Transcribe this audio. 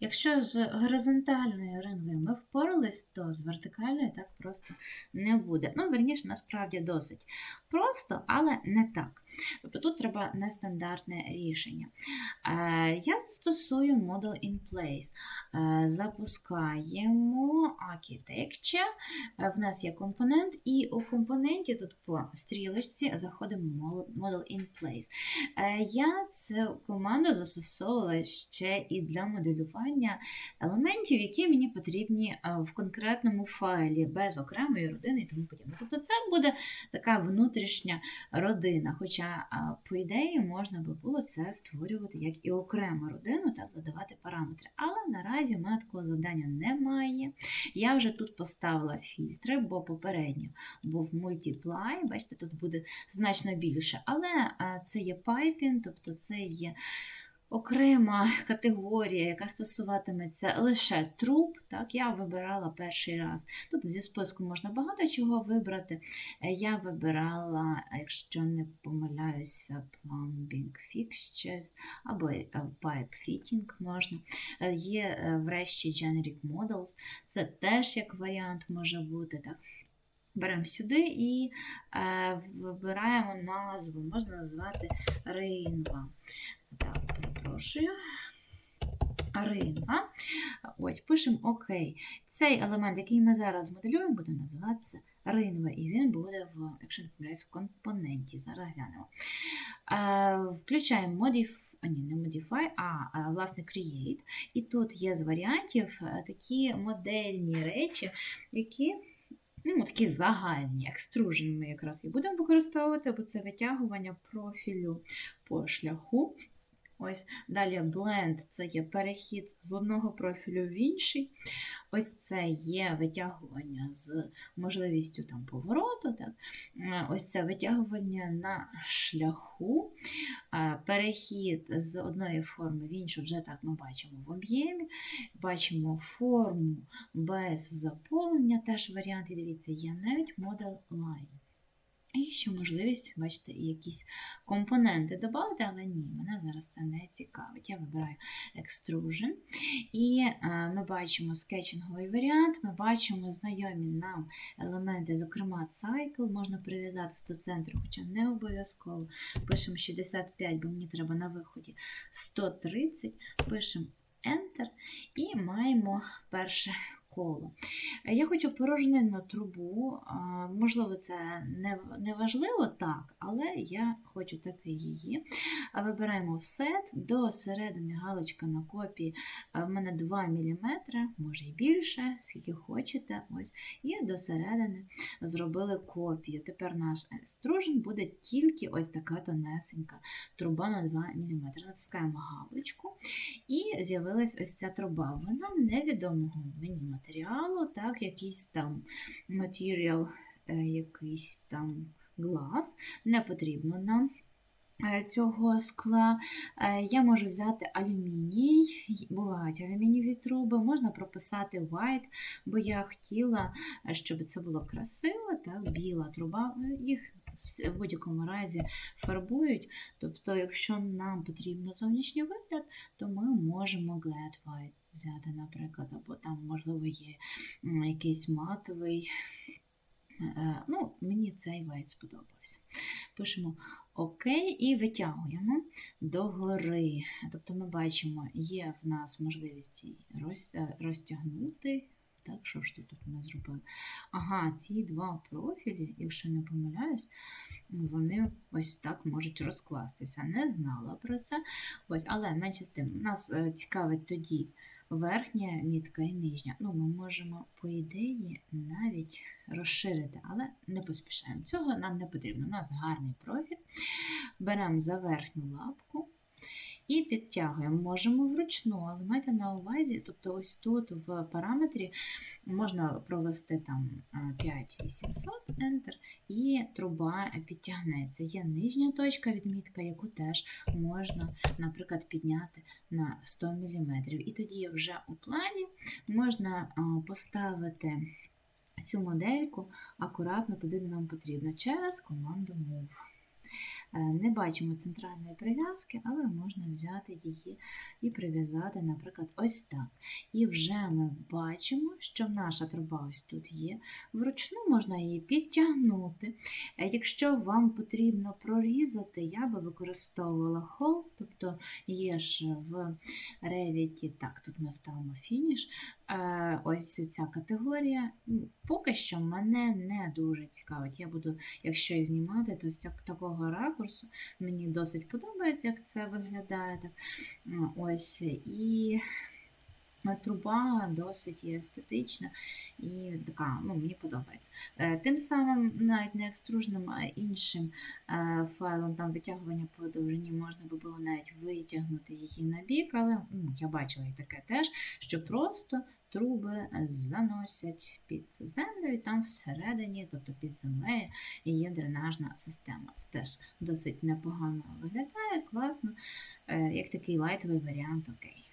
Якщо з горизонтальною рингою ми впорались, то з вертикальною так просто не буде. Ну, верніше, насправді досить просто, але не так. Тобто тут треба нестандартне рішення. Е, Я застосую Model in Place. Е, Запускаємо Architecture. Е, В нас є компонент, і у компоненті тут по стрілочці заходимо Model in Place. Я цю команду застосовувала ще і для моделювання елементів, які мені потрібні в конкретному файлі, без окремої родини і тому подібне. Тобто це буде така внутрішня родина. Хоча, по ідеї, можна би було це створювати як і окрему родину, так задавати параметри. Але наразі в такого завдання немає. Я вже тут поставила фільтри, бо попередньо був multiply, бачите, тут буде значно більше. Але це є пайпін, тобто це є окрема категорія, яка стосуватиметься лише труб. Так, я вибирала перший раз. Тут зі списку можна багато чого вибрати. Е, Я вибирала, якщо не помиляюся, plumbing fixtures або е, pipe fitting можна. Е, Є врешті generic models, це теж як варіант може бути. Так. Беремо сюди і е, вибираємо назву, можна назвати ринва. Так, перепрошую. Ринва. Ось, пишемо ОК. Цей елемент, який ми зараз моделюємо, буде називатися ринва, і він буде в, якщо не помиляюсь, в компоненті. Зараз глянемо. Е, включаємо modif... а, ні, не modify, а, власне create. І тут є з варіантів е, такі модельні речі, які ну, такі загальні. Extrusion ми якраз і будемо використовувати, бо це витягування профілю по шляху. Ось далі blend це є перехід з одного профілю в інший. Ось це є витягування з можливістю там повороту. Так? Ось це витягування на шляху, перехід з одної форми в іншу, вже так ми бачимо в об'ємі. Бачимо форму без заповнення, теж варіант. І дивіться, є навіть model line. І ще можливість, бачите, якісь компоненти додати, але ні, мене зараз це не цікавить. Я вибираю Extrusion. І е, ми бачимо скетчинговий варіант, ми бачимо знайомі нам елементи, зокрема, cycle, можна прив'язати до центру, хоча не обов'язково. Пишемо 65, бо мені треба на виході 130, пишемо Enter і маємо перше коло. Е, Я хочу порожнинну трубу, можливо, це не, важливо, так, але я хочу таки її. Вибираємо offset, до середини галочка на копії в мене 2 мм, може і більше, скільки хочете. Ось, і до середини зробили копію. Тепер наш стружень буде тільки ось така тонесенька труба на 2 мм. Натискаємо галочку, і з'явилась ось ця труба. Вона невідомого мені матеріалу, так, якийсь там матеріал, е, якийсь там глаз, не потрібно нам. е, Цього скла. Е, я можу взяти алюміній, бувають алюмінієві труби, можна прописати white, бо я хотіла, щоб це було красиво, так, біла труба, їх в будь-якому разі фарбують. Тобто, якщо нам потрібно зовнішній вигляд, то ми можемо Glad White взяти, наприклад, або там, можливо, є якийсь матовий. Е, Ну, мені цей White сподобався. Пишемо ОК і витягуємо догори. Тобто ми бачимо, є в нас можливість її е, розтягнути. Так, що ж тут ми зробили? Ага, ці два профілі, якщо не помиляюсь, вони ось так можуть розкластися. Не знала про це. Ось, але менше з тим, нас е, цікавить тоді верхня мітка і нижня. Ну, ми можемо, по ідеї, навіть розширити, але не поспішаємо. Цього нам не потрібно. У нас гарний профіль. Беремо за верхню лапку. І підтягуємо. Можемо вручну, але майте на увазі, тобто ось тут в параметрі можна провести там е, 5800 Enter, і труба підтягнеться. Є нижня точка відмітка, яку теж можна, наприклад, підняти на 100 мм. І тоді вже у плані можна е, поставити цю модельку акуратно туди, де нам потрібно, через команду Move. Е, Не бачимо центральної прив'язки, але можна взяти її і прив'язати, наприклад, ось так. І вже ми бачимо, що наша труба ось тут є. Вручну можна її підтягнути. Е, Якщо вам потрібно прорізати, я би використовувала хол, тобто є ж в Revit, так, тут ми ставимо фініш. Е, Ось ця категорія. Поки що мене не дуже цікавить. Я буду, якщо і знімати, то з ця- такого ракурсу мені досить подобається, як це виглядає. Так. Ось і труба досить є естетична і така, ну, мені подобається. Е, Тим самим, навіть не екстружним, а іншим е, файлом там витягування по довжині можна би було навіть витягнути її на бік, але ну, я бачила і таке теж, що просто труби заносять під землю, і там всередині, тобто під землею, є дренажна система. Це теж досить непогано виглядає, класно, е, як такий лайтовий варіант, окей.